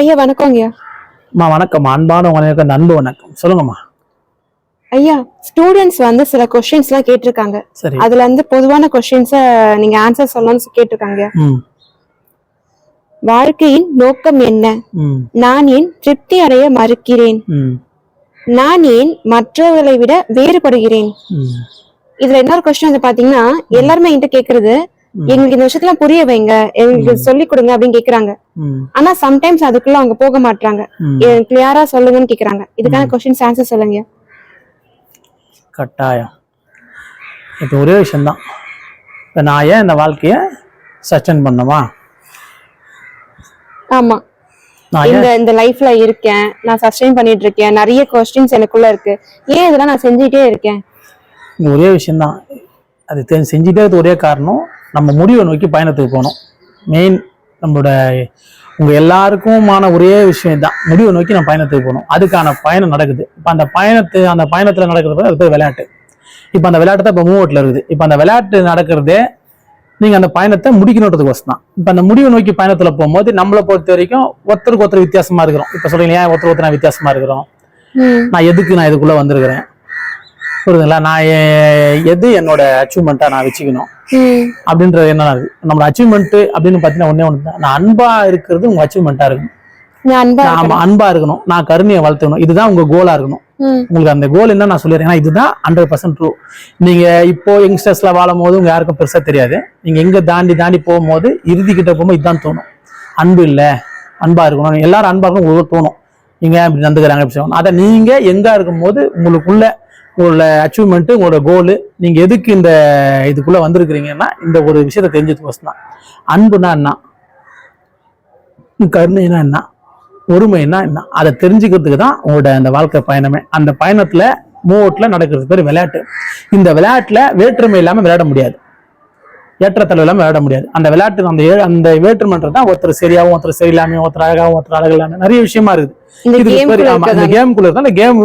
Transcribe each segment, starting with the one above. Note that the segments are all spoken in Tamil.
ஐயா வணக்கம் ஐயா. அம்மா வணக்கம்மா அன்பான உங்களுக்கு அன்பு வணக்கம். சொல்லுங்கம்மா. ஐயா ஸ்டூடெண்ட்ஸ் வந்து சில கொஸ்டின்ஸ் எல்லாம் கேட்டிருக்காங்க. சரி. அதுல இருந்து பொதுவான கொஸ்டின்ஸ நீங்க ஆன்சர் சொல்லணும்னு கேட்டிருக்காங்க. வாழ்க்கையின் நோக்கம் என்ன? நான் ஏன் திருப்தி அடைய மறுக்கிறேன்? நான் ஏன் மற்றவர்களை விட வேறுபடுகிறேன்? இதுல இன்னொரு கொஸ்டின் வந்து பாத்தீங்கன்னா எல்லாருமே என்கிட்ட கேக்குறது எங்களுக்கு இந்த விஷயத்துல புரிய வைங்க. எங்களுக்கு சொல்லி கொடுங்க அப்படின்னு கேக்குறாங்க. ஆனா சம்டைம்ஸ் அதுக்குள்ள அவங்க போக மாட்டாங்க கிளியரா சொல்லுங்கன்னு கேக்குறாங்க. இதுக்கான கொஸ்டின்ஸ் ஆன்சர் சொல்லுங்க. கட்டாயம். இப்போ ஒரே விஷயம்தான். இப்போ நான் ஏன் இந்த வாழ்க்கையை சஸ்டெயின் பண்ணணுமா ஆமா. இந்த இந்த லைஃப்ல இருக்கேன். நான் சஸ்டெயின் பண்ணிட்டு இருக்கேன் நிறைய கொஸ்டின்ஸ் எனக்குள்ள இருக்கு. ஏன் இதெல்லாம் நான் செஞ்சுட்டே இருக்கேன்? ஒரே விஷயம்தான். அது செஞ்சுட்டே ஒரே காரணம் நம்ம முடிவை நோக்கி பயணத்துக்கு போகணும். மெயின் நம்மளோட உங்க எல்லாருக்குமான ஒரே விஷயம் தான் முடிவை நோக்கி நம்ம பயணத்துக்கு போகணும். அதுக்கான பயணம் நடக்குது. இப்போ அந்த பயணத்து அந்த பயணத்துல நடக்கிறது அது பேர் விளையாட்டு. இப்போ அந்த விளையாட்டு தான் இப்போ மூவட்டில் இருக்குது. இப்போ அந்த விளையாட்டு நடக்கிறதே நீங்க அந்த பயணத்தை முடிக்கணுன்றதுக்கோசம் தான். இப்போ அந்த முடிவை நோக்கி பயணத்துல போகும்போது நம்மளை பொறுத்த வரைக்கும் ஒருத்தருக்கு ஒருத்தர் வித்தியாசமா இருக்கிறோம். இப்போ சொல்றீங்க ஏன் ஒருத்தர் ஒருத்தர் நான் வித்தியாசமா இருக்கிறோம். நான் எதுக்கு நான் இதுக்குள்ள வந்திருக்கிறேன்? புரியுதுங்களா? நான் எது என்னோட அச்சீவ்மெண்ட்டா நான் வச்சுக்கணும்? அப்படின்றது என்ன நம்மளோட அச்சீவ்மெண்ட் அப்படின்னு பார்த்தீங்கன்னா ஒண்ணே ஒன்று தான் நான் அன்பா இருக்கிறது உங்க அச்சீவ்மெண்ட்டா இருக்கணும். நான் அன்பா நான் ஆமா, அன்பா இருக்கணும். நான் கருணையை வளர்த்துக்கணும். இதுதான் உங்க கோலா இருக்கணும். உங்களுக்கு அந்த கோல் என்ன நான் சொல்லிடுறேன். இதுதான் ஹண்ட்ரட் பர்சன்ட் ட்ரூ நீங்க இப்போ யங்ஸ்டர்ஸ்ல வாழும் போது உங்க யாருக்கும் பெருசா தெரியாது. நீங்க எங்க தாண்டி தாண்டி போகும்போது இறுதி கிட்ட போகும்போது இதுதான் தோணும். அன்பு இல்ல. அன்பா இருக்கணும். எல்லாரும் அன்பா இருக்கணும். உங்களுக்கு தோணும். நீங்க நடந்துக்கிறாங்க? அப்படி சொல்லணும் அதை நீங்க எங்க இருக்கும்போது உங்களுக்குள்ள உங்களோட அச்சீவ்மெண்ட் உங்களோட கோலு நீங்க எதுக்கு இந்த இதுக்குள்ள வந்திருக்கிறீங்கன்னா இந்த ஒரு விஷயத்தை தெரிஞ்சதுக்கோசம் தான் அன்புனா என்ன? கருணைனா என்ன? ஒருமைன்னா என்ன? அதை தெரிஞ்சுக்கிறதுக்கு தான் உங்களோட அந்த வாழ்க்கை பயணமே. அந்த பயணத்துல மூவட்ல நடக்கிறது பேர் விளையாட்டு. இந்த விளையாட்டுல வேற்றுமை இல்லாம விளையாட முடியாது. ஏற்றத்தளவு இல்லாம விளையாட முடியாது. அந்த விளையாட்டு அந்த அந்த வேற்றுமைன்றது தான் ஒருத்தர் சரியாகவும் ஒருத்தர் சரியில்லாம ஒருத்தர் அழகாகவும் ஒருத்தர் அழகு இல்லாம நிறைய விஷயமா இருக்குது. இந்த கேம் பேரு- ஆமா, இந்த கேம்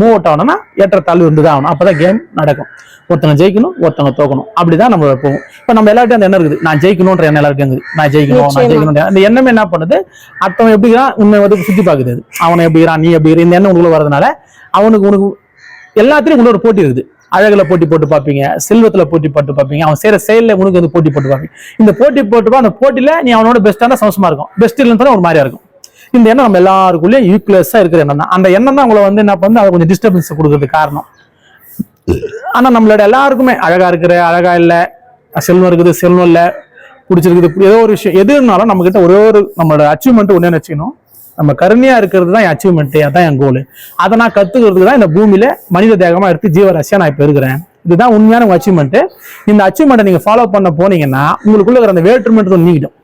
மூவ் அவுட் ஆகணும்னா ஏற்றத்தாழ்வு இருந்து தான் ஆகணும். அப்பதான் கேம் நடக்கும். ஒருத்தனை ஜெயிக்கணும் ஒருத்தவங்க தோக்கணும். அப்படிதான் நம்ம போகும் இப்ப நம்ம எல்லார்ட்டும் அந்த எண்ணம் இருக்குது. நான் ஜெயிக்கணும்ன்ற எண்ணம் எல்லாருக்கும் இருக்குது. நான் ஜெயிக்கணும் நான். ஜெயிக்கணும் அந்த எண்ணம் என்ன பண்ணுது? அடுத்தவன் எப்படிங்கிறான் உன்னை வந்து சுத்தி பாக்குது அது. அவனை எப்படிங்கிறான் நீ எப்படி இந்த எண்ணம் உங்களுக்குள்ள வரதுனால அவனுக்கு உனக்கு எல்லாத்துலயும் ஒரு போட்டி இருக்குது. அழகுல போட்டி போட்டு பார்ப்பீங்க. செல்வத்துல போட்டி போட்டு பார்ப்பீங்க. அவன் செய்யற செயல்ல உனக்கு வந்து போட்டி போட்டு பார்ப்பீங்க. இந்த போட்டி போட்டு அந்த போட்டியில நீ அவனோட பெஸ்டா இருந்தா சந்தோஷமா இருக்கும். பெஸ்ட் இல்லைன்னு ஒரு மாதிரியா இருக்கும். இந்த எண்ணம் நம்ம எல்லாருக்குள்ளேயும் ஈக்குவலஸா இருக்கிற எண்ணம் தான் அந்த எண்ணம் தான் உங்களை வந்து என்ன பண்ணுது? அதை கொஞ்சம் டிஸ்டர்பன்ஸ் கொடுக்கறது காரணம். ஆனா நம்மளோட எல்லாருக்குமே அழகா இருக்கிற அழகா இல்லை செல்வம் இருக்குது செல்வம் இல்லை பிடிச்சிருக்குது ஏதோ ஒரு விஷயம் எது இருந்தாலும் நம்ம கிட்ட ஒரே ஒரு நம்மளோட அச்சீவ்மெண்ட் ஒன்றே வச்சுக்கணும்? நம்ம கருணையா இருக்கிறது தான் என் அச்சீவ்மெண்ட் அதான் என் கோல் அதை நான் கத்துக்கிறதுக்கு தான் இந்த பூமியில மனித தேகமா எடுத்து ஜீவராசியா நான் இப்ப இருக்கிறேன். இதுதான் உண்மையான உங்க அச்சீவ்மெண்ட் இந்த அச்சீவ்மெண்ட்டை நீங்க ஃபாலோ பண்ண போனீங்கன்னா உங்களுக்குள்ள இருக்கிற அந்த வேற்றுமெண்ட் நீங்கிடும்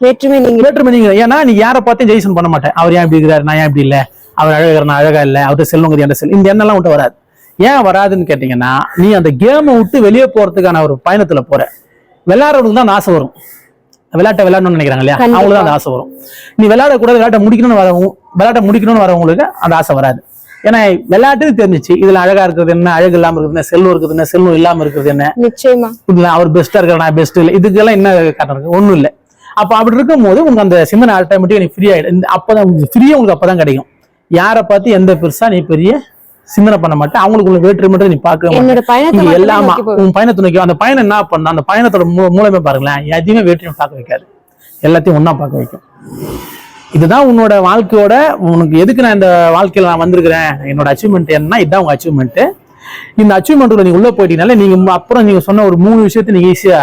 வேற்றுமை நீங்க வேற்றுமை நீங்க ஏன்னா நீ யாரை பார்த்தும் ஜெயிசன் பண்ண மாட்டேன். அவர் ஏன் இப்படி இருக்கிறாரு? நான் ஏன் இப்படி இல்ல? அவர் அழகா நான் அழகா இல்ல. அவர்கிட்ட செல்வங்க என்ற செல் இந்த எண்ணெல்லாம் விட்டு வராது. ஏன் வராதுன்னு கேட்டீங்கன்னா நீ அந்த கேமை விட்டு வெளியே போறதுக்கான ஒரு பயணத்துல போற. விளையாடுறவனுக்கு தான் ஆசை வரும். விளையாட்டை விளையாடணும்னு நினைக்கிறாங்க இல்லையா. அவங்களுக்கு தான் அந்த ஆசை வரும். நீ விளையாடக்கூடாது விளையாட்டை முடிக்கணும்னு வரவங்க விளையாட்டை முடிக்கணும்னு வரவங்களுக்கு அந்த ஆசை வராது. ஏன்னா விளையாட்டு தெரிஞ்சிச்சு இதுல அழகா இருக்கிறது என்ன அழகு இல்லாம இருக்குது என்ன செல்வம் இருக்குது என்ன செல்வம் இல்லாம இருக்கிறது என்ன? நிச்சயமா. அவர் பெஸ்டா இருக்கார் நான் பெஸ்ட் இல்லை. இதுக்கெல்லாம் என்ன காரணம் இருக்கு? ஒண்ணும் இல்லை. அப்ப அப்படி இருக்கும்போது உங்களுக்கு அந்த சிந்தனை ஆட்டோமேட்டிக்கா நீ ஃப்ரீ ஆயிடும் அப்பதான் உங்களுக்கு ஃப்ரீயா உங்களுக்கு அப்பதான் கிடைக்கும். யாரை பார்த்து எந்த பெருசா நீ பெரிய சிந்தனை பண்ண மாட்டேன் அவங்களுக்குள்ள வேற்று மட்டும் நீ பார்க்க எல்லாமா உன் பயணத்தை நோக்கி அந்த பயணம் என்ன பண்ண அந்த பயணத்தோட மூலமே பாருங்களேன். எதையுமே வேற்றையும் பார்க்க வைக்காது. எல்லாத்தையும் ஒண்ணா பார்க்க வைக்கும். இதுதான் உன்னோட வாழ்க்கையோட உனக்கு எதுக்கு நான் இந்த வாழ்க்கையில நான் வந்திருக்கிறேன்? என்னோட அச்சீவ்மெண்ட் என்ன இதுதான் உங்க அச்சீவ்மெண்ட் இந்த அச்சீவ்மெண்ட்ல நீங்க உள்ள போயிட்டீங்கனால நீங்க அப்புறம் நீங்க சொன்ன ஒரு மூணு விஷயத்தை நீங்க ஈஸியா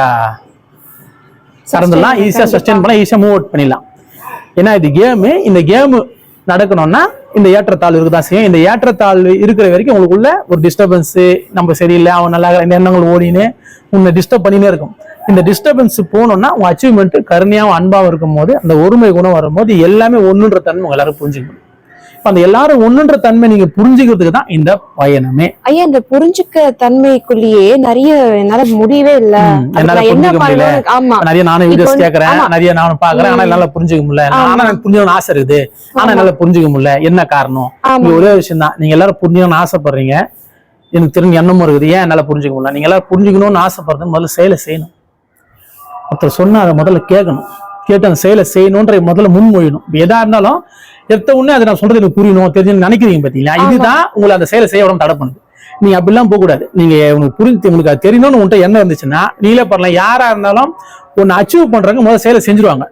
சறந்துடலாம் Sustain, ஈஸியா சஸ்டெயின் பண்ணலாம். ஈஸியா மூவ் அவுட் பண்ணிடலாம். ஏன்னா இது கேமு இந்த கேமு நடக்கணும்னா இந்த ஏற்றத்தாழ்வு இருக்குதான் செய்யும் இந்த ஏற்றத்தாழ்வு இருக்கிற வரைக்கும் உங்களுக்குள்ள ஒரு டிஸ்டர்பன்ஸ் நம்ம சரியில்லை அவன் நல்லா இந்த எண்ணங்கள் ஓடினு உன்னை டிஸ்டர்ப் பண்ணினே இருக்கும். இந்த டிஸ்டர்பன்ஸ் போகணும்னா உங்க அச்சீவ்மெண்ட் கருணையாவும் அன்பாவும் இருக்கும் போது அந்த ஒருமை குணம் வரும்போது எல்லாமே ஒண்ணுன்ற தன்மை உங்க எல்லாரும் புரிஞ்சுக்கணும் அந்த எல்லாரும் ஒண்ணுன்ற தன்மை நீங்க புரிஞ்சுக்கிறதுக்கு தான் இந்த பயணமே. ஐயா இந்த புரிஞ்சுக்க தன்மைக்குள்ளேயே நிறைய என்னால முடியவே இல்ல. என்னால புரிஞ்சுக்க முடியல. நிறைய நானும் வீடியோஸ் கேக்குறேன். நிறைய நானும் பாக்குறேன். ஆனா என்னால புரிஞ்சுக்க முடியல. ஆனா எனக்கு புரிஞ்சுக்கணும்னு ஆசை இருக்குது. ஆனா. என்னால புரிஞ்சுக்க முடியல. என்ன காரணம்? ஒரே விஷயம் தான். நீங்க எல்லாரும் புரிஞ்சுக்கணும்னு ஆசைப்படுறீங்க. எனக்கு தெரிஞ்ச எண்ணமும் இருக்குது. ஏன் என்னால புரிஞ்சுக்க முடியல? நீங்க எல்லாரும் புரிஞ்சுக்கணும்னு ஆசைப்படுறது முதல்ல செயலை செய்யணும். ஒருத்தர் சொன்னா அதை முதல்ல கேட்கணும். கேட்டு அந்த செயலை செய்யணுன்ற முதல்ல முன்மொழியணும். எதா இருந்தாலும் எடுத்த உடனே அதை நான் சொல்றது எனக்கு புரியணும் தெரிஞ்சு நினைக்கிறீங்க பாத்தீங்களா? இதுதான் உங்களை அந்த செயலை செய்ய விடாம தடை பண்ணுது. நீங்க அப்படிலாம் போக கூடாது நீங்க உங்களுக்கு புரிஞ்சு உங்களுக்கு அது தெரியணும்னு உங்கள்கிட்ட என்ன இருந்துச்சுன்னா நீங்களே பண்ணலாம். யாரா இருந்தாலும் ஒன்னு அச்சீவ் பண்றவங்க முதல்ல செயலை செஞ்சுருவாங்க.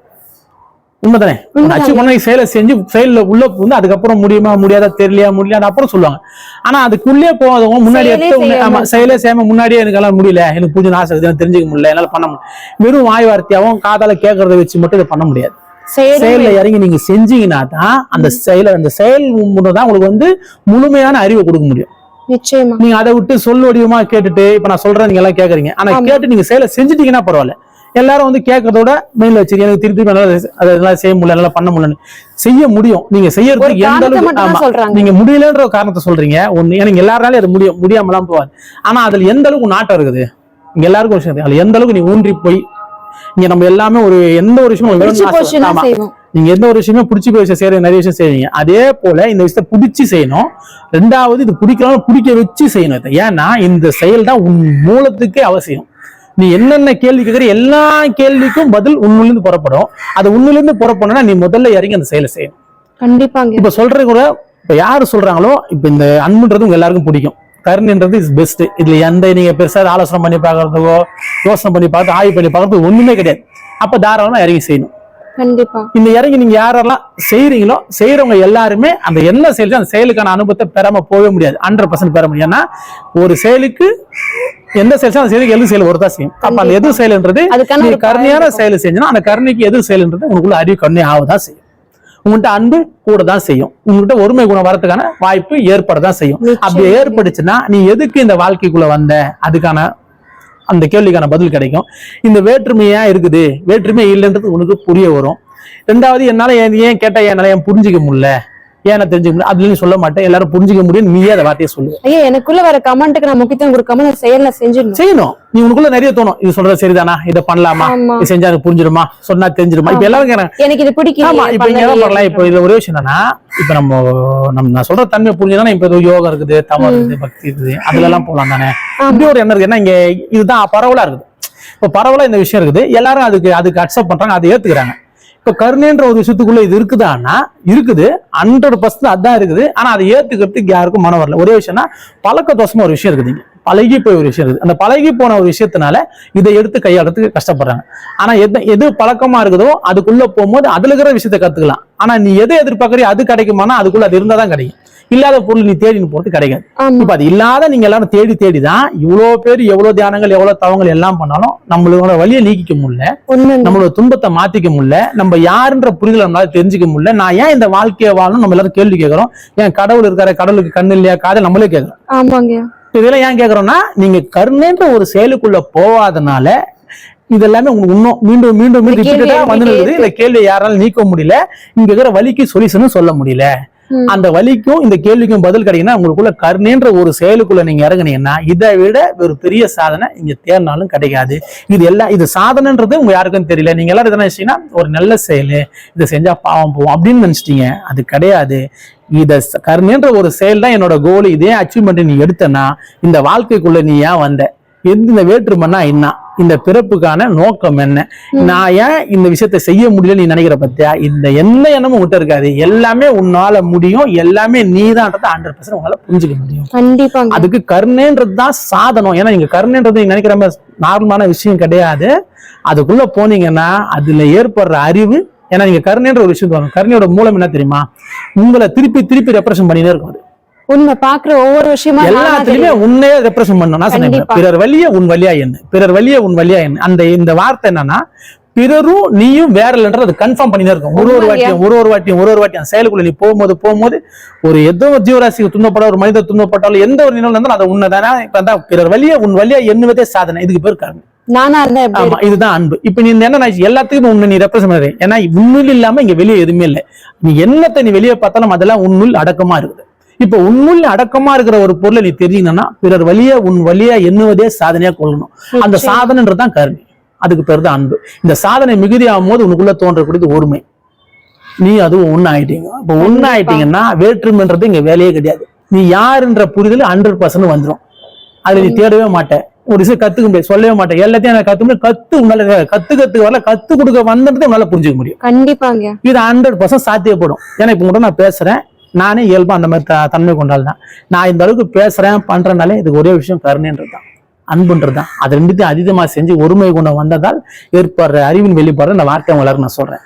உண்மைதானே? அச்சீவ் பண்ண செயலை செஞ்சு செயல்ல உள்ள வந்து அதுக்கப்புறம் முடியுமா முடியாதா தெரியலையா முடியல அப்புறம் சொல்லுவாங்க. ஆனா அதுக்குள்ளே போகாதவங்க முன்னாடி எடுத்த செயலே செய்யாம முன்னாடியே எனக்கு எல்லாம் முடியல. எனக்கு புரிஞ்சு ஆசை எனக்கு தெரிஞ்சுக்க முடியல. என்னால பண்ண முடியல. வெறும் வாய் வார்த்தையாவும் காதால கேட்கறத வச்சு மட்டும் இதை பண்ண முடியாது. செயல்ல இறங்கி நீங்க செஞ்சீங்கன்னா தான் அந்த செயல அந்த செயல் தான் உங்களுக்கு வந்து முழுமையான அறிவை கொடுக்க முடியும். நிச்சயமா. நீங்க அதை விட்டு சொல் வடிவமா கேட்டுட்டு இப்ப நான் சொல்றேன் நீங்க எல்லாம் கேக்குறீங்க. ஆனா. கேட்டு நீங்க செயலை செஞ்சுட்டீங்கன்னா பரவாயில்ல. எல்லாரும் வந்து கேட்கறதோட மெயின்ல வச்சிருக்கீங்க எனக்கு திருப்பி திருப்பி என்னால அதை எல்லாம் செய்ய முடியல என்னால பண்ண முடியலன்னு. செய்ய முடியும். நீங்க செய்யறதுக்கு எந்த அளவுக்கு நீங்க முடியலன்ற ஒரு காரணத்தை சொல்றீங்க. ஒண்ணு எனக்கு எல்லாராலையும் அது முடியும் முடியாமலாம் போவாது ஆனா அதுல எந்த அளவுக்கு நாட்டம் இருக்குது? இங்க எல்லாருக்கும் விஷயம். அதுல எந்த அளவுக்கு நீ ஊன்றி போய் இங்க நம்ம எல்லாமே ஒரு எந்த ஒரு விஷயம் உங்களுக்கு பிடிச்சு வேணும்னு போச்சுன்னா ஆசை- ஆமா. செய்வோம். நீங்க எந்த ஒரு விஷயமே பிடிச்சி போய் விஷயம் செய்யற நிறைய விஷயம் செய்வீங்க. அதே போல இந்த விஷயத்த பிடிச்சி செய்யணும். ரெண்டாவது இது பிடிக்கலாம் பிடிக்க வச்சு செய்யணும். ஏன்னா இந்த செயல் தான் உன் மூலத்துக்கே அவசியம். நீ என்னென்ன கேள்வி கேட்குற எல்லா கேள்விக்கும் பதில் உன்னிலிருந்து புறப்படும். அது உன்னிலிருந்து புறப்படணும்னா நீ முதல்ல இறங்கி அந்த செயலை செய்யணும் கண்டிப்பாங்க. இப்ப சொல்றது கூட இப்ப யாரு சொல்றாங்களோ இப்ப இந்த அன்புன்றது உங்க எல்லாருக்கும் பிடிக்கும். கருணைன்றது இஸ் பெஸ்ட் இதுல எந்த நீங்க பெருசா ஆலோசனை பண்ணி பார்க்கறதுக்கோ யோசனை பண்ணி பார்த்து ஆய்வு பண்ணி பார்க்கறது ஒண்ணுமே கிடையாது. அப்ப தாராளமா இறங்கி செய்யணும். கண்டிப்பா. இந்த இறங்கி நீங்க யாரெல்லாம் செய்றீங்களோ செய்யறவங்க எல்லாருமே அந்த என்ன செயல் அந்த செயலுக்கான அனுபவத்தை பெறாம போகவே முடியாது. ஹண்ட்ரட் பர்சன்ட் பெற முடியும். ஏன்னா ஒரு செயலுக்கு எந்த செயல் அந்த செயலுக்கு எது செயல்? ஒருத்தா செய்யும் அப்ப அந்த எது செயல்ன்றது நீ கருணையான செயல் செஞ்சனா அந்த கருணைக்கு எது செயல்ன்றது உங்களுக்குள்ள அறிவு கருணை ஆகதான் செய்யும். உங்கள்கிட்ட அன்பு கூட தான் செய்யும். உங்கள்கிட்ட ஒருமை குணம் வரதுக்கான வாய்ப்பு ஏற்படதான் செய்யும். அப்படி. ஏற்பட்டுச்சுன்னா நீ எதுக்கு இந்த வாழ்க்கைக்குள்ள வந்த? அதுக்கான அந்த கேள்விக்கான பதில் கிடைக்கும். இந்த வேற்றுமையா இருக்குது. வேற்றுமை இல்லைன்றது உனக்கு புரிய வரும். ரெண்டாவது என்னால ஏன் ஏன் கேட்டா என்னால ஏன் புரிஞ்சுக்க முடியல? ஏன் நான் தெரிஞ்சுக்க முடியல? அதுல நீ சொல்ல மாட்டேன். எல்லாரும் புரிஞ்சுக்க முடியும். நீயே அந்த வார்த்தையை சொல்லு. ஐயா எனக்குள்ள வர கமெண்ட்டுக்கு நான் முக்கியத்துவம் கொடுக்காம நான் செயல்ல செஞ்சிடணும். செய்யணும். நீ உனக்குள்ள நிறைய தோணும். இது சொல்றது சரிதானா? இதை பண்ணலாமா? ஆமா. இது செஞ்சா எனக்கு புரிஞ்சிருமா சொன்னா தெரிஞ்சிருமா இப்ப எல்லாரும் எனக்கு இது ஆமா. பிடிக்கல இப்ப இங்க என்ன பண்ணலாம் இப்ப இதுல ஒரே விஷயம் என்னன்னா இப்ப நம்ம நம்ம நான் சொல்ற தன்மை புரிஞ்சுனா இப்ப யோகா இருக்குது தவம் இருக்குது பக்தி இருக்குது. அதுல எல்லாம் போலாம் தானே? இப்படி ஒரு எண்ணம் இருக்கு ஏன்னா இங்க இதுதான் பரவலா இருக்குது. இப்ப பரவலா இந்த விஷயம் இருக்குது. எல்லாரும் அதுக்கு அதுக்கு அக்செப்ட் பண்றாங்க அதை ஏத்துக்கிறாங்க. இப்ப கருணைன்ற ஒரு விஷயத்துக்குள்ள இது இருக்குதான்னா இருக்குது. ஹண்ட்ரட் பர்சன்ட் அதான் இருக்குது. ஆனா அதை ஏத்துக்கிறதுக்கு யாருக்கும் மனம் வரல. ஒரே விஷயம்னா பழக்க தோஷமா ஒரு விஷயம் இருக்குது பழகி போய் ஒரு விஷயம் இருக்குது. அந்த பழகி போன ஒரு விஷயத்தினால இதை எடுத்து கையாளுறதுக்கு கஷ்டப்படுறாங்க. ஆனா எது எது பழக்கமா இருக்குதோ அதுக்குள்ள போகும்போது அதுல இருக்கிற விஷயத்தை கத்துக்கலாம். ஆனா நீ எதை எதிர்பார்க்கறியோ அது கிடைக்குமானா அதுக்குள்ள அது இருந்தாதான் கிடைக்கும். இல்லாத பொருள் நீ தேடி போறது கிடைக்காது. இப்ப அது இல்லாத நீங்க எல்லாரும் தேடி தேடி தான் இவ்வளவு பேர் எவ்வளவு தியானங்கள் எவ்வளவு தவங்கள் எல்லாம் பண்ணாலும் நம்மளோட வழியை நீக்கிக்க முடியல. நம்மளோட துன்பத்தை மாத்திக்க முடியல. நம்ம யாருன்ற புரிதல் நம்மளால தெரிஞ்சுக்க முடியல. நான் ஏன் இந்த வாழ்க்கையை வாழணும் நம்ம எல்லாரும் கேள்வி கேட்கறோம்? ஏன் கடவுள் இருக்காரு கடவுளுக்கு கண்ணு இல்லையா காது நம்மளே கேட்கறோம். இதெல்லாம் ஏன் கேட்கறோம்னா நீங்க கருணைன்ற ஒரு செயலுக்குள்ள போகாதனால இது எல்லாமே உங்களுக்கு இன்னும் மீண்டும் மீண்டும் மீண்டும் வந்து. இந்த கேள்வியை யாராலும் நீக்க முடியல. இங்க இருக்கிற வலிக்கு சொல்யூஷனும் சொல்ல முடியல. அந்த வலிக்கும் இந்த கேள்விக்கும் பதில் கிடைக்குன்னா உங்களுக்குள்ள கருணைன்ற ஒரு செயலுக்குள்ள நீங்க இறங்குனீங்கன்னா இதை விட ஒரு பெரிய சாதனை இங்க தேர்னாலும் கிடைக்காது. இது எல்லாம் இது சாதனைன்றது உங்க யாருக்கும் தெரியல. நீங்க எல்லாரும் என்ன நினைச்சீங்கன்னா ஒரு நல்ல செயல் இதை செஞ்சா பாவம் போவோம் அப்படின்னு நினைச்சிட்டீங்க. அது கிடையாது. இத கருணைன்ற ஒரு செயல் தான் என்னோட கோல் இதே அச்சீவ்மெண்ட் நீ எடுத்தனா இந்த வாழ்க்கைக்குள்ள நீ ஏன் வந்த? எந்த வேற்றுமன்னா வேற்றுமைன்னா என்ன? இந்த பிறப்புக்கான நோக்கம் என்ன? நான் ஏன் இந்த விஷயத்தை செய்ய முடியல நீ நினைக்கிற பத்தியா? இந்த எந்த எண்ணமும் விட்டு இருக்காது. எல்லாமே உன்னால முடியும். எல்லாமே நீதான்றதை ஹண்ட்ரட் பர்சன்ட் உங்களால புரிஞ்சுக்க முடியும். கண்டிப்பாங்க. அதுக்கு கருணைன்றது தான் சாதனம். ஏன்னா நீங்க கருணைன்றது நீங்க நினைக்கிற மாதிரி நார்மலான விஷயம் கிடையாது. அதுக்குள்ள போனீங்கன்னா அதுல ஏற்படுற அறிவு ஏன்னா நீங்க கருணைன்ற ஒரு விஷயம். கருணையோட மூலம் என்ன தெரியுமா? உங்களை திருப்பி திருப்பி ரெப்ரசன்ட் பண்ணினே இருக்கும் அது. உண்மை பாக்குற ஒவ்வொரு விஷயமா எல்லாத்துலயுமே. உன்னையே ரெப்ரசன்ட் பண்ணும் நான் சொன்னேன். பிறர் வழிய உன் வழியா என்ன? பிறர் வழிய உன் வழியா என்ன? அந்த இந்த வார்த்தை என்னன்னா பிறரும் நீயும் வேற இல்லைன்ற அது கன்ஃபார்ம் பண்ணினே இருக்கும். ஒரு ஒரு? வாட்டியும் ஒரு ஒரு வாட்டியும் ஒரு ஒரு வாட்டியும். செயலுக்குள்ள நீ போகும்போது போகும்போது ஒரு ஏதோ ஒரு ஜீவராசிக்கு துன்பப்பட ஒரு மனிதர் துன்பப்பட்டாலும் எந்த ஒரு நினைவு இருந்தாலும் அது உண்மைதானே? இப்ப அந்த பிறர் வழிய உன் வழியா எண்ணுவதே சாதனை. இதுக்கு பேர் கருணை நானா இருந்தா எப்படி ஆமா இதுதான் அன்பு. இப்ப நீ என்ன எல்லாத்துக்கும் உன்னை நீ ரெப்ரசன்ட் பண்ற. ஏன்னா உன்னுள் இல்லாம இங்க வெளியே எதுவுமே இல்லை. நீ என்னத்தை நீ வெளியே பார்த்தாலும் அதெல்லாம் உன்னுள் அடக்கமா இருக்குது. இப்ப உன்னுள் அடக்கமா இருக்கிற ஒரு பொருளை நீ தெரிஞ்சுக்கணும்னா பிறர் வழியா உன் வழியா எண்ணுவதே சாதனையா கொள்ளணும். அந்த நிச்சயம். சாதனைன்றதுதான் கருணை. அதுக்கு பேர் தான் அன்பு. இந்த சாதனை மிகுதியாகும் போது உனக்குள்ள தோன்றக்கூடியது ஒருமை. நீ அதுவும் ஒண்ணு ஆயிட்டீங்க இப்ப கண்டிப்பா. ஆயிட்டீங்கன்னா வேற்றுமைன்றது இங்க வேலையே கிடையாது. நீ யாருன்ற புரிதல் ஹண்ட்ரட் பர்சன்ட் வந்துடும் அதுல நீ தேடவே மாட்ட. ஒரு விஷயம் கத்துக்க முடியாது சொல்லவே மாட்டேன் எல்லாத்தையும் நான் கத்து முடியும் கத்து உன்னால கத்து கத்து வரல கத்து கொடுக்க வந்ததை உன்னால புரிஞ்சுக்க முடியும். கண்டிப்பாங்க. இது ஹண்ட்ரட் பர்சன்ட் சாத்தியப்படும். ஏன்னா இப்போ கூட நான் பேசுறேன். நானே இயல்பா அந்த மாதிரி த- தன்மை கொண்டாள் தான் நான் இந்த அளவுக்கு பேசுறேன் பண்றேனாலே இதுக்கு ஒரே விஷயம் கருணைன்றது தான் அன்புன்றது தான் அது ரெண்டுத்தையும் அதிகமா செஞ்சு ஒருமை குணம் வந்ததால் ஏற்படுற அறிவின் வெளிப்பாடு இந்த வார்த்தை உங்களுக்கு நான் சொல்றேன்.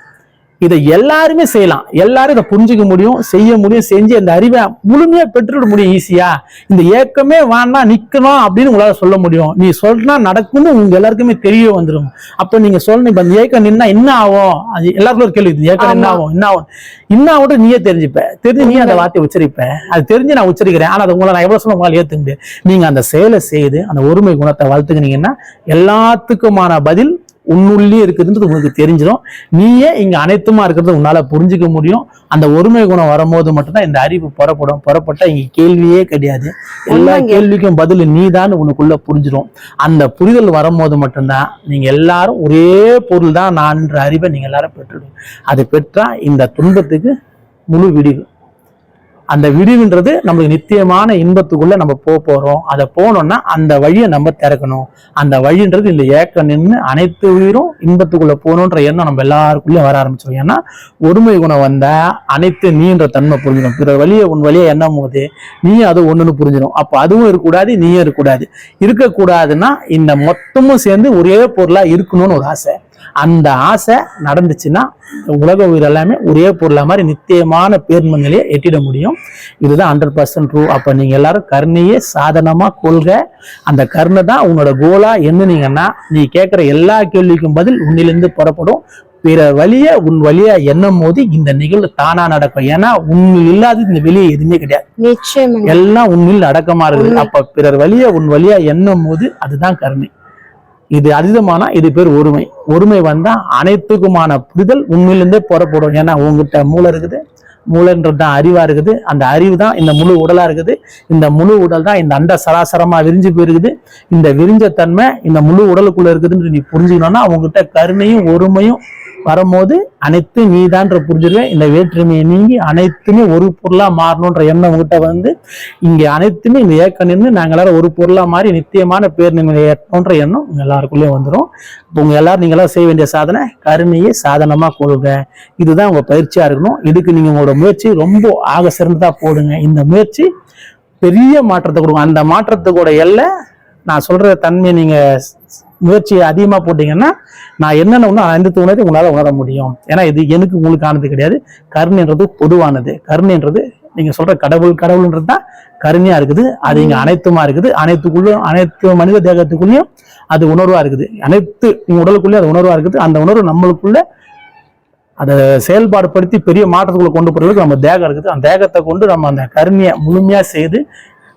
இதை எல்லாருமே செய்யலாம். எல்லாரும் இதை புரிஞ்சுக்க முடியும் செய்ய முடியும் செஞ்சு அந்த அறிவை முழுமையா பெற்றுட முடியும் ஈஸியா இந்த ஏக்கமே வேணாம் நிக்கணும் அப்படின்னு உங்களால சொல்ல முடியும். நீ சொல்றா நடக்கும்னு உங்க எல்லாருக்குமே தெரிய வந்துடும் அப்ப நீங்க சொல்லணும் இப்ப அந்த ஏக்கம் நின்னா என்ன ஆகும்? அது எல்லாருக்கும் ஒரு கேள்வி ஏக்கம் என்ன. ஆகும்? என்ன ஆகும்? என்ன ஆகும் நீயே தெரிஞ்சுப்ப. தெரிஞ்சு நீ அந்த வார்த்தையை உச்சரிப்ப. அது தெரிஞ்சு நான் உச்சரிக்கிறேன். ஆனா அது உங்களை நான் எவ்வளவு சொல்ல உங்களால ஏத்துக்க முடியாது. நீங்க அந்த செயலை செய்து அந்த ஒருமை குணத்தை வளர்த்துக்கினீங்கன்னா எல்லாத்துக்குமான பதில் உன்னுள்ளே இருக்குதுன்றது உங்களுக்கு தெரிஞ்சிடும். நீயே இங்க அனைத்துமா இருக்கிறது உன்னால புரிஞ்சுக்க முடியும். அந்த ஒருமை குணம் வரும்போது மட்டும்தான் இந்த அறிவு புறப்படும். புறப்பட்டா இங்க கேள்வியே கிடையாது. எல்லா. கேள்விக்கும் பதில் நீதான் உனக்குள்ள புரிஞ்சிடும் அந்த புரிதல் வரும்போது மட்டும்தான் நீங்க எல்லாரும் ஒரே பொருள் தான் நான்ன்ற அறிவை நீங்க எல்லாரும் பெற்றுடும் அது பெற்றா இந்த துன்பத்துக்கு முழு விடிவு. அந்த விடிவுன்றது நம்மளுக்கு நித்தியமான இன்பத்துக்குள்ள நம்ம போக போறோம். அதை போனோம்னா அந்த வழியை நம்ம திறக்கணும். அந்த வழின்றது இந்த ஏக்கம் நின்று அனைத்து உயிரும் இன்பத்துக்குள்ள போகணுன்ற எண்ணம் நம்ம எல்லாருக்குள்ளேயும் வர ஆரம்பிச்சோம் ஏன்னா ஒருமை குணம் வந்தா அனைத்து நீன்ற தன்மை புரிஞ்சிடும் பிற வழியை உன் வழியை எண்ணும் போது நீயும் அது ஒண்ணுன்னு புரிஞ்சிடும் அப்போ அதுவும் இருக்கக்கூடாது நீயும் இருக்கக்கூடாது. இருக்கக்கூடாதுன்னா இந்த மொத்தமும் சேர்ந்து ஒரே பொருளா இருக்கணும்னு ஒரு ஆசை. அந்த ஆசை நடந்துச்சுன்னா உலக உயிர் எல்லாமே ஒரே பொருளா மாதிரி நித்தியமான பேர்ம நிலையை எட்டிட முடியும். இதுதான் ஹண்ட்ரட் பர்சன்ட் ட்ரூ அப்ப நீங்க எல்லாரும் கருணையே சாதனமா கொள்க. அந்த கருணை தான் உன்னோட கோலா எண்ணுனீங்கன்னா நீ கேட்கிற எல்லா கேள்விக்கும் பதில் உன்னிலிருந்து புறப்படும். பிற வழிய உன் வழியா எண்ணும் போது இந்த நிகழ்வு தானா நடக்கும். ஏன்னா உன்னில் இல்லாதது இந்த வெளியே எதுவுமே கிடையாது. எல்லாம் உன்னில் அடக்கமா இருக்குது. அப்ப பிறர் வழிய உன் வழியா எண்ணும் போது அதுதான் கருணை. இது அதிதமானா இது பேர் ஒருமை. ஒருமை வந்தா அனைத்துக்குமான புரிதல் உண்மையிலிருந்தே புறப்படும். ஏன்னா உங்ககிட்ட மூளை இருக்குது. மூளைன்றது தான் அறிவா இருக்குது. அந்த அறிவு தான் இந்த முழு உடலா இருக்குது. இந்த முழு உடல் தான் இந்த அண்ட சராசரமா விரிஞ்சு போயிருக்குது. இந்த விரிஞ்ச தன்மை இந்த முழு உடலுக்குள்ள இருக்குதுன்னு நீ புரிஞ்சுக்கணும்னா உங்ககிட்ட கருணையும் ஒருமையும் வரும்போது அனைத்து நீதான்ற புரிஞ்சிருவேன் இந்த வேற்றுமையை நீங்கி அனைத்துமே ஒரு பொருளா மாறணுன்ற எண்ணம் உங்ககிட்ட வந்து இங்க அனைத்துமே இந்த ஏக்கம் நின்று நாங்கள் எல்லாரும் ஒரு பொருளா மாறி நித்தியமான பேர் நிலை ஏற்றோன்ற எண்ணம் உங்க எல்லாருக்குள்ளேயும் வந்துடும் இப்போ உங்க எல்லாரும் நீங்க எல்லாம் செய்ய வேண்டிய சாதனை கருணையை சாதனமா கொள்க. இதுதான் உங்க பயிற்சியா இருக்கணும். இதுக்கு நீங்க உங்களோட முயற்சி ரொம்ப ஆக சிறந்ததா போடுங்க. இந்த முயற்சி பெரிய மாற்றத்தை கொடுக்கும். அந்த மாற்றத்துக்கூட எல்லை நான் சொல்ற தன்மையை நீங்க முயற்சி அதிகமா போட்டீங்கன்னா நான் என்னென்ன ஒண்ணு ஐந்து உணர்வை உங்களால உணர முடியும். ஏன்னா இது எனக்கு உங்களுக்கு ஆனது கிடையாது. கருணைன்றது பொதுவானது. கருணைன்றது நீங்க சொல்ற கடவுள் கடவுள்ன்றது தான் கருணையா இருக்குது. அது இங்க அனைத்துமா இருக்குது. அனைத்துக்குள்ளயும் அனைத்து மனித தேகத்துக்குள்ளயும் அது உணர்வா இருக்குது. அனைத்து உங்க உடலுக்குள்ளேயும் அது உணர்வா இருக்குது. அந்த உணர்வு நம்மளுக்குள்ள அதை செயல்பாடுபடுத்தி பெரிய மாற்றத்துக்குள்ள கொண்டு போறதுக்கு நம்ம தேகம் இருக்குது. அந்த தேகத்தை கொண்டு நம்ம அந்த கருணையை முழுமையா செய்து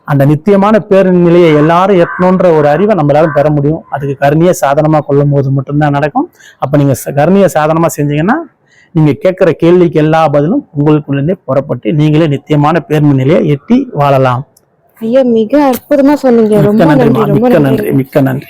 அந்த நித்தியமான பேரநிலையை எல்லாரும் எட்டணுன்ற ஒரு அறிவை நம்ம எல்லாரும் பெற முடியும். அதுக்கு கருணையை சாதனமா கொள்ளும் போது மட்டும்தான் நடக்கும். அப்ப நீங்க ச- கருணையை சாதனமா செஞ்சீங்கன்னா நீங்க கேட்கிற கேள்விக்கு எல்லா பதிலும் உங்களுக்குள்ளே புறப்பட்டு நீங்களே நித்தியமான பேர்ம நிலையை எட்டி வாழலாம். ஐயா மிக அற்புதமா சொன்னீங்க. ரொம்ப நன்றி மிக்க நன்றி மிக்க நன்றி.